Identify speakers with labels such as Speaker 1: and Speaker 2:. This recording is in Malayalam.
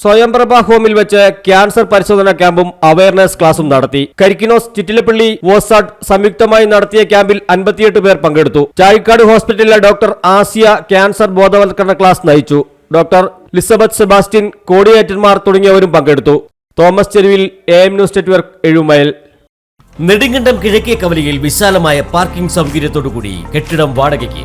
Speaker 1: സ്വയംപ്രഭ ഹോമിൽ വെച്ച് ക്യാൻസർ പരിശോധനാ ക്യാമ്പും അവയർനെസ് ക്ലാസും നടത്തി. കരിക്കിനോസ് ചിറ്റിലപ്പള്ളി വോസാഡ് സംയുക്തമായി നടത്തിയ ക്യാമ്പിൽ അൻപത്തിയെട്ട് പേർ പങ്കെടുത്തു. ചാഴിക്കാട് ഹോസ്പിറ്റലിലെ ഡോക്ടർ ആസിയ ക്യാൻസർ ബോധവൽക്കരണ ക്ലാസ് നയിച്ചു. ഡോക്ടർ ലിസബത്ത് സെബാസ്റ്റ്യൻ കോടിയേറ്റന്മാർ തുടങ്ങിയവരും പങ്കെടുത്തു. Thomas Cheruvil A M news network എഴുമയൽ
Speaker 2: Nedumkandam കിഴക്കേ കവലയിൽ വിശാലമായ പാർക്കിംഗ് സൗകര്യത്തോടുകൂടി കെട്ടിടം വാടകയ്ക്ക്.